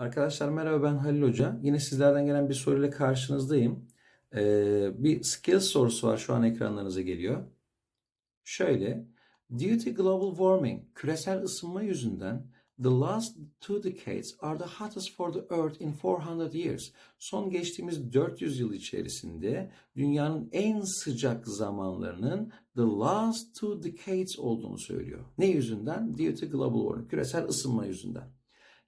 Arkadaşlar merhaba ben Halil Hoca. Yine sizlerden gelen bir soruyla karşınızdayım. Ee, bir skills sorusu var şu an ekranlarınıza geliyor. Şöyle. Due to global warming, küresel ısınma yüzünden the last two decades are the hottest for the earth in 400 years. Son geçtiğimiz 400 yıl içerisinde dünyanın en sıcak zamanlarının the last two decades olduğunu söylüyor. Ne yüzünden? Due to global warming, küresel ısınma yüzünden.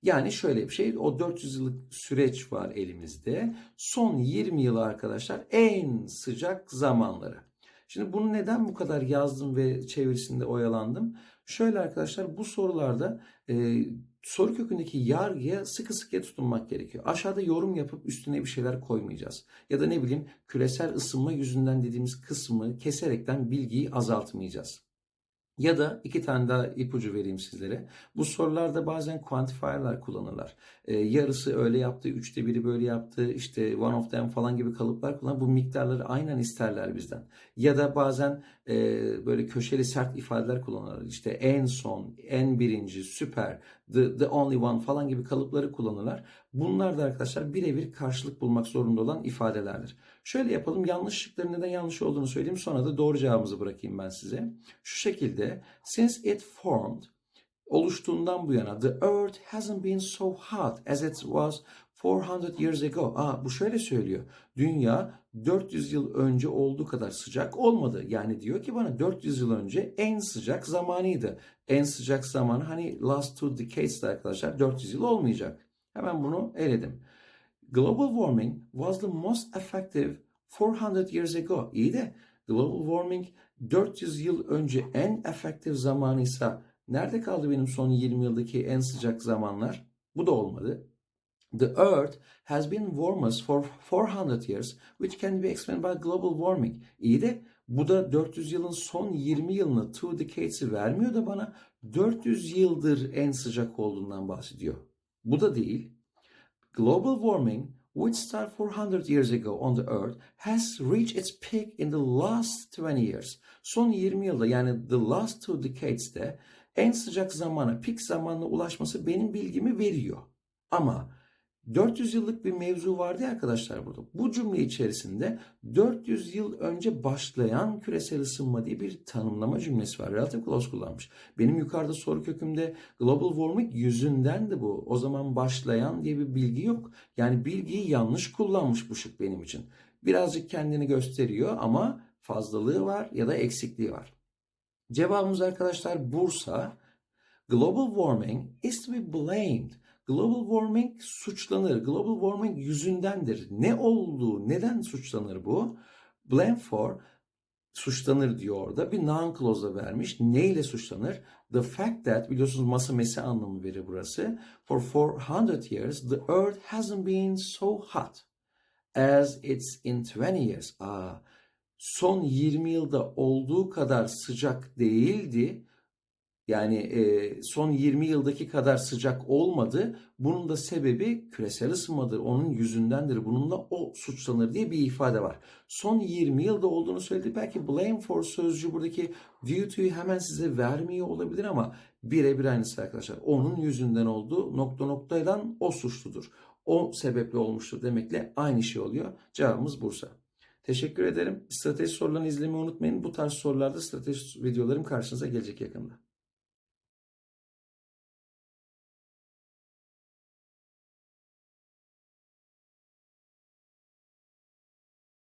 Yani şöyle bir şey, o 400 yıllık süreç var elimizde. Son 20 yılı arkadaşlar en sıcak zamanları. Şimdi bunu neden bu kadar yazdım ve çevirisinde oyalandım? Şöyle arkadaşlar bu sorularda e, soru kökündeki yargıya sıkı sıkıya tutunmak gerekiyor. Aşağıda yorum yapıp üstüne bir şeyler koymayacağız. Ya da ne bileyim küresel ısınma yüzünden dediğimiz kısmı keserekten bilgiyi azaltmayacağız. Ya da iki tane daha ipucu vereyim sizlere. Bu sorularda bazen quantifier'lar kullanırlar. Ee, yarısı öyle yaptı, üçte biri böyle yaptı, işte one of them falan gibi kalıplar kullan. Bu miktarları aynen isterler bizden. Ya da bazen e, böyle köşeli sert ifadeler kullanırlar. İşte en son, en birinci, süper, the, the only one falan gibi kalıpları kullanırlar. Bunlar da arkadaşlar birebir karşılık bulmak zorunda olan ifadelerdir. Şöyle yapalım. Yanlış şıkların neden yanlış olduğunu söyleyeyim. Sonra da doğru cevabımızı bırakayım ben size. Şu şekilde since it formed oluştuğundan bu yana the earth hasn't been so hot as it was 400 years ago. Aa, bu şöyle söylüyor. Dünya 400 yıl önce olduğu kadar sıcak olmadı. Yani diyor ki bana 400 yıl önce en sıcak zamanıydı. En sıcak zamanı hani last two decades'de arkadaşlar 400 yıl olmayacak. Hemen bunu eledim. Global warming was the most effective 400 years ago. İyi de global warming 400 yıl önce en efektif zamanıysa nerede kaldı benim son 20 yıldaki en sıcak zamanlar? Bu da olmadı. The Earth has been warmest for 400 years, which can be explained by global warming. İyi de bu da 400 yılın son 20 yılını, two decades'i vermiyor da bana 400 yıldır en sıcak olduğundan bahsediyor. Bu da değil. Global warming, which started 400 years ago on the Earth, has reached its peak in the last 20 years. Son 20 yılda yani the last two decades'te en sıcak zamana, peak zamanına ulaşması benim bilgimi veriyor. Ama 400 yıllık bir mevzu vardı arkadaşlar burada. Bu cümle içerisinde 400 yıl önce başlayan küresel ısınma diye bir tanımlama cümlesi var. Relative clause kullanmış. Benim yukarıda soru kökümde global warming yüzünden de bu. O zaman başlayan diye bir bilgi yok. Yani bilgiyi yanlış kullanmış bu şık benim için. Birazcık kendini gösteriyor ama fazlalığı var ya da eksikliği var. Cevabımız arkadaşlar Bursa. Global warming is to be blamed. Global warming suçlanır. Global warming yüzündendir. Ne olduğu, neden suçlanır bu? Blame for suçlanır diyor orada. Bir noun clause'da vermiş. Ne ile suçlanır? The fact that biliyorsunuz masa mesi anlamı verir burası. For 400 years the earth hasn't been so hot as it's in 20 years. Aa, son 20 yılda olduğu kadar sıcak değildi. Yani e, son 20 yıldaki kadar sıcak olmadı. Bunun da sebebi küresel ısınmadır. Onun yüzündendir. Bununla o suçlanır diye bir ifade var. Son 20 yılda olduğunu söyledi. Belki blame for sözcüğü buradaki due to'yu hemen size vermiyor olabilir ama birebir aynısı arkadaşlar. Onun yüzünden oldu. Nokta noktayla o suçludur. O sebeple olmuştur demekle aynı şey oluyor. Cevabımız Bursa. Teşekkür ederim. Strateji sorularını izlemeyi unutmayın. Bu tarz sorularda strateji videolarım karşınıza gelecek yakında.